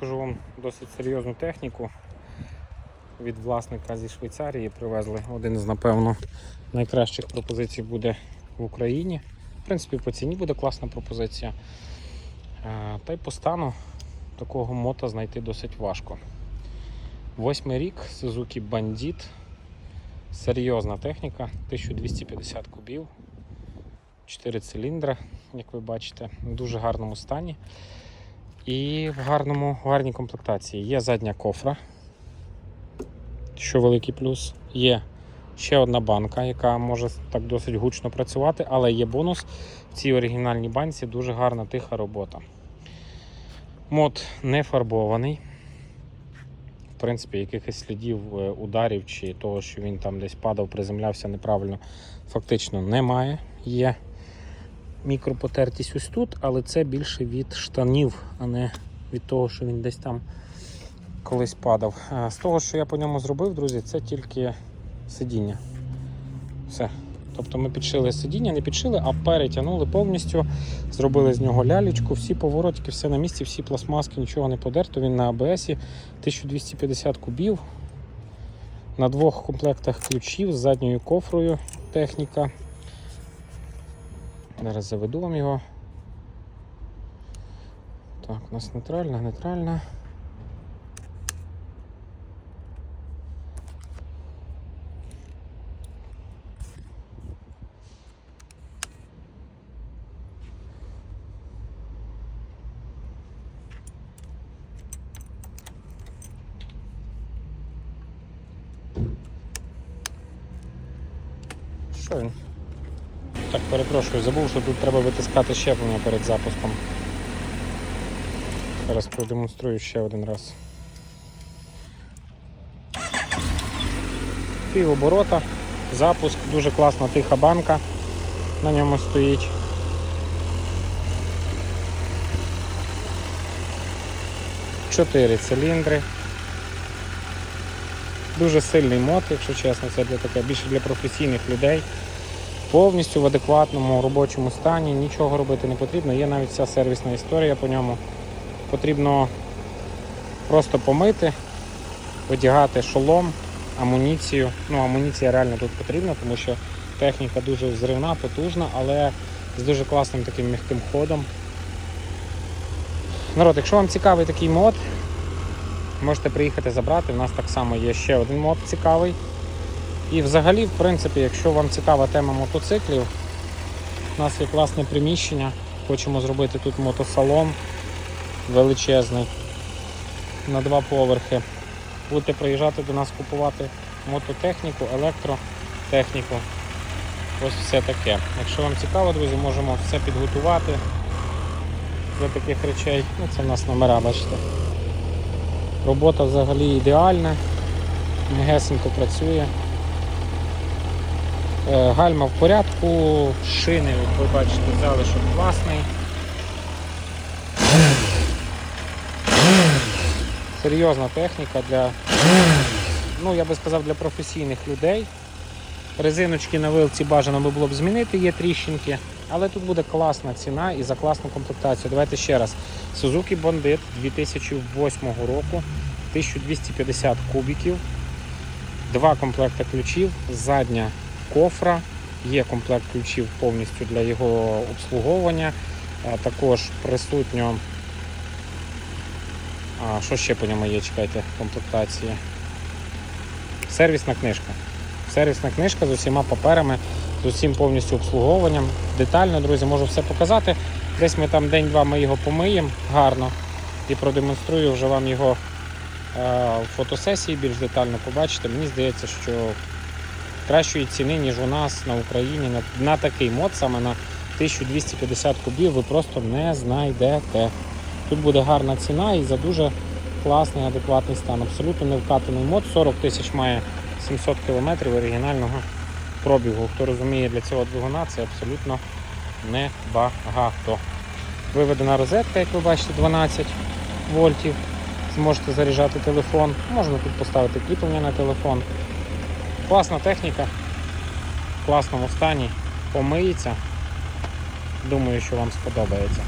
Покажу вам досить серйозну техніку. Від власника зі Швейцарії привезли один з, напевно, найкращих пропозицій буде в Україні. В принципі, по ціні буде класна пропозиція. Е, Та й по стану такого мота знайти досить важко. Восьмий рік Suzuki Bandit. Серйозна техніка, 1250 кубів, 4 циліндри, як ви бачите, в дуже гарному стані. І в гарному, гарній комплектації. Є задня кофра, що великий плюс. Є ще одна банка, яка може так досить гучно працювати, але є бонус. В цій оригінальній банці дуже гарна тиха робота. Мод не фарбований. В принципі, якихось слідів е, ударів чи того, що він там десь падав, приземлявся неправильно, фактично немає. Є мікропотертість ось тут, але це більше від штанів, а не від того, що він десь там колись падав. З того, що я по ньому зробив, друзі, це тільки сидіння. Все. Тобто ми підшили сидіння, не підшили, а перетягнули повністю, зробили з нього лялечку, всі поворотики, все на місці, всі пластмаски, нічого не подерто. Він на АБС 1250 кубів. На двох комплектах ключів з задньою кофрою техніка. Зараз заведу вам його. Так, у нас нейтральна, нейтральна. Що він? Так, перепрошую, забув, що тут треба витискати щеплення перед запуском. Зараз продемонструю ще один раз. Пів оборота, запуск, дуже класна тиха банка на ньому стоїть. Чотири циліндри. Дуже сильний мод, якщо чесно, це для таке більше для професійних людей повністю в адекватному робочому стані, нічого робити не потрібно. Є навіть вся сервісна історія по ньому. Потрібно просто помити, одягати шолом, амуніцію. Ну, амуніція реально тут потрібна, тому що техніка дуже взривна, потужна, але з дуже класним таким м'яким ходом. Народ, якщо вам цікавий такий мод, можете приїхати забрати. У нас так само є ще один мод цікавий. І взагалі, в принципі, якщо вам цікава тема мотоциклів, у нас є класне приміщення. Хочемо зробити тут мотосалон величезний на два поверхи. Будете приїжджати до нас купувати мототехніку, електротехніку. Ось все таке. Якщо вам цікаво, друзі, можемо все підготувати для таких речей. Ну, Це в нас номера, бачите. Робота взагалі ідеальна, мегесенько працює. Е, Гальма в порядку, шини, як ви бачите, залишок класний. Серйозна техніка для, ну я би сказав, для професійних людей. Резиночки на вилці бажано би було б змінити, є тріщинки, але тут буде класна ціна і за класну комплектацію. Давайте ще раз. Suzuki Bandit 2008 року, 1250 кубиків, два комплекти ключів, задня кофра, є комплект ключів повністю для його обслуговування. Також присутньо. А, що ще по ньому є, чекайте, комплектації? Сервісна книжка. Сервісна книжка з усіма паперами, з усім повністю обслуговуванням. Детально, друзі, можу все показати. Десь ми там день-два ми його помиємо гарно і продемонструю вже вам його в фотосесії більш детально побачите. Мені здається, що кращої ціни, ніж у нас на Україні на, на такий мод, саме на 1250 кубів, ви просто не знайдете. Тут буде гарна ціна і за дуже класний, адекватний стан. Абсолютно не вкатаний мод. 40 тисяч має 700 км оригінального пробігу. Хто розуміє для цього двигуна, це абсолютно небагато. Виведена розетка, як ви бачите, 12 вольтів. Зможете заряджати телефон. Можна тут поставити кріплення на телефон. Класна техніка, в класному стані, помиється. Думаю, що вам сподобається.